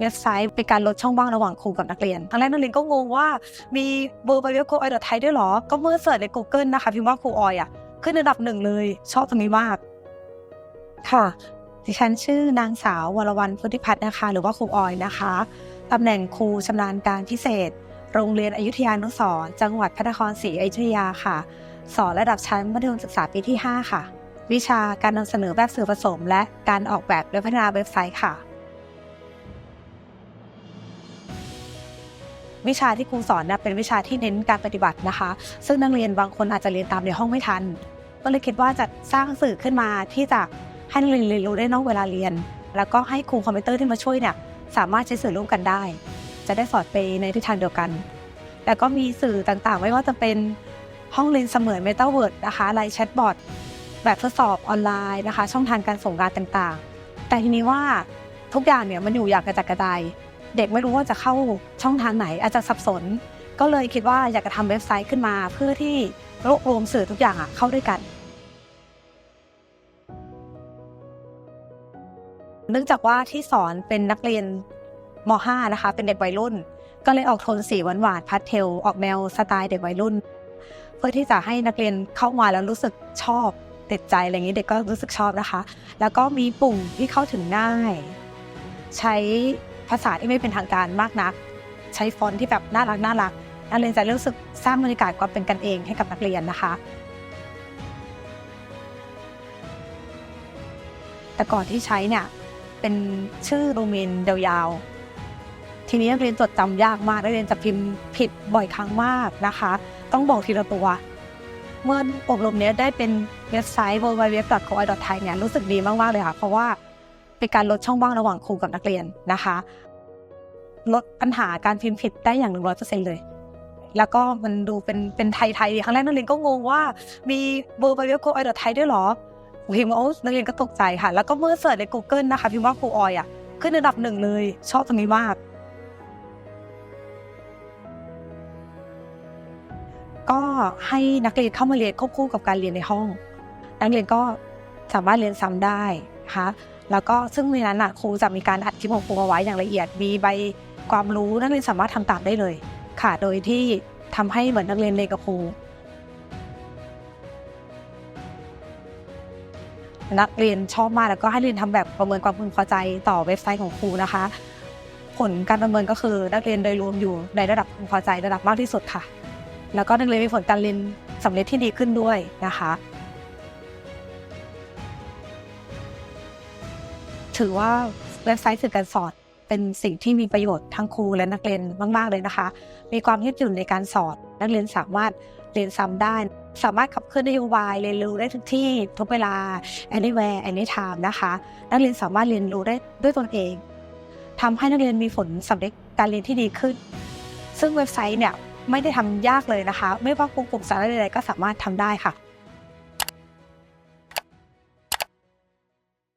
เว็บไซต์เป็นการลดช่องว่างระหว่างครูกับนักเรียนครั้งแรกนักเรียนก็งงว่ามีเบอร์ไปเว็บครูออยดอทไทยด้วยเหรอ ก็เมื่อเสิร์ชใน Google นะคะพิมพ์ว่าครูออยอะขึ้นอันดับหนึ่งเลย ชอบตรงนี้มาก ค่ะ ดิฉันชื่อนางสาววรวรรณพุทธิพัฒน์นะคะ หรือว่าครูออยนะคะตำแหน่งครูชำนาญการพิเศษ โรงเรียนอยุธยานุสรจังหวัดพระนครศรีอยุธยาค่ะ สอนระดับชั้นมัธยมศึกษาปีที่ 5 ค่ะ วิชาการนำเสนอแบบสื่อผสม และการออกแบบและพัฒนาเว็บไซต์ค่ะ วิชาที่ครูสอนเนี่ยเป็นวิชาที่เน้นการปฏิบัตินะคะ ซึ่งนักเรียนบางคนอาจจะเรียนตามในห้องไม่ทัน ก็เลยคิดว่าจะสร้างสื่อขึ้นมาที่จะให้นักเรียนเรียนรู้ได้นอกเวลาเรียน แล้วก็ให้ครูคอมพิวเตอร์ที่มาช่วยเนี่ยสามารถใช้สื่อร่วมกันได้ จะได้สอดไปในทิศทางเดียวกัน แล้วก็มีสื่อต่างๆ ไม่ว่าจะเป็นห้องเรียนเสมือน m e t a เวิร์ดนะคะไลน์แชทบอทแบบทดสอบออนไลน์นะคะ ช่องทางการส่งงานต่างๆ แต่ทีนี้ว่าทุกอย่างเนี่ยมันอยู่อย่างกระจัดกระจาย เด็กไม่รู้ว่าจะเข้าช่องทางไหน อาจจะสับสน ก็เลยคิดว่าอยากจะทำเว็บไซต์ขึ้นมา เพื่อที่รวบรวมสื่อทุกอย่างอะเข้าด้วยกันเนื่องจากว่าที่สอนเป็นนักเรียนม .5 นะคะ เป็นเด็กวัยรุ่น ก็เลยออกโทนสีหวานๆพัดเทลออกแนวสไตล์เด็กวัยรุ่น เพื่อที่จะให้นักเรียนเข้ามาแล้วรู้สึกชอบติดใจอะไรอย่างนี้เด็กก็รู้สึกชอบนะคะ แล้วก็มีปุ่มที่เข้าถึงง่าย ใช้ ภาษาที่ไม่เป็นทางการมากนัก ใช้ฟอนต์ที่แบบน่ารักน่ารักนักเรียนจะรู้สึกสร้างบรรยากาศความเป็นกันเองให้กับนักเรียนนะคะ แต่ก่อนที่ใช้เนี่ยเป็นชื่อโดเมนยาวๆทีนี้นักเรียนจดจำยากมากนักเรียนจะพิมพ์ผิดบ่อยครั้งมากนะคะ ต้องบอกทีละตัว เมื่ออบรมเนี้ยได้เป็นเว็บไซต์ www.coi.thai เนี่ยรู้สึกดีมาก ๆ เลยค่ะ เพราะว่า เป็นการลดช่องว่างระหว่างครูกับนักเรียนนะคะ ลดปัญหาการพิมพ์ผิดได้อย่างหนึ่งร้อยเปอร์เซ็นต์เลย แล้วก็มันดูเป็นเป็นไทยๆดีครั้งแรกนักเรียนก็งงว่ามีเบอร์ไปเว็บครูออยดอทไทยด้วยหรอพิมพ์ว่าโอ้นักเรียนก็ตกใจค่ะ แล้วก็เมื่อเสิร์ชใน Google นะคะพิมพ์ว่าครูออยอะขึ้นอันดับหนึ่งเลย ชอบตรงนี้มากก็ให้นักเรียนเข้ามาเรียนควบคู่กับการเรียนในห้อง นักเรียนก็สามารถเรียนซ้ำได้นะคะ แล้วก็ซึ่งในนั้นนะครูจะมีการอัดคลิปของครูเอาไว้อย่างละเอียด มีใบความรู้นักเรียนสามารถทำตามได้เลย ค่ะ โดยที่ทำให้เหมือนนักเรียนเรียนกับครูนักเรียนชอบมากแล้วก็ให้เรียนทำแบบประเมินความพึงพอใจต่อเว็บไซต์ของครูนะคะ ผลการประเมินก็คือนักเรียนโดยรวมอยู่ในระดับพึงพอใจระดับมากที่สุดค่ะ แล้วก็นักเรียนมีผลการเรียนสำเร็จที่ดีขึ้นด้วยนะคะ ถือว่าเว็บไซต์สื่อการสอนเป็นสิ่งที่มีประโยชน์ทั้งครูและนักเรียนมากๆเลยนะคะ มีความยืดหยุ่นในการสอน นักเรียนสามารถเรียนซ้ำได้ สามารถขับเคลื่อนนโยบายเรียนรู้ได้ทุกที่ทุกเวลา anywhere anytime นะคะ นักเรียนสามารถเรียนรู้ได้ด้วยตนเองทำให้นักเรียนมีผลสำเร็จการเรียนที่ดีขึ้น ซึ่งเว็บไซต์เนี่ยไม่ได้ทำยากเลยนะคะ ไม่ว่าครูกลุ่มสาระใดๆก็สามารถทำได้ค่ะ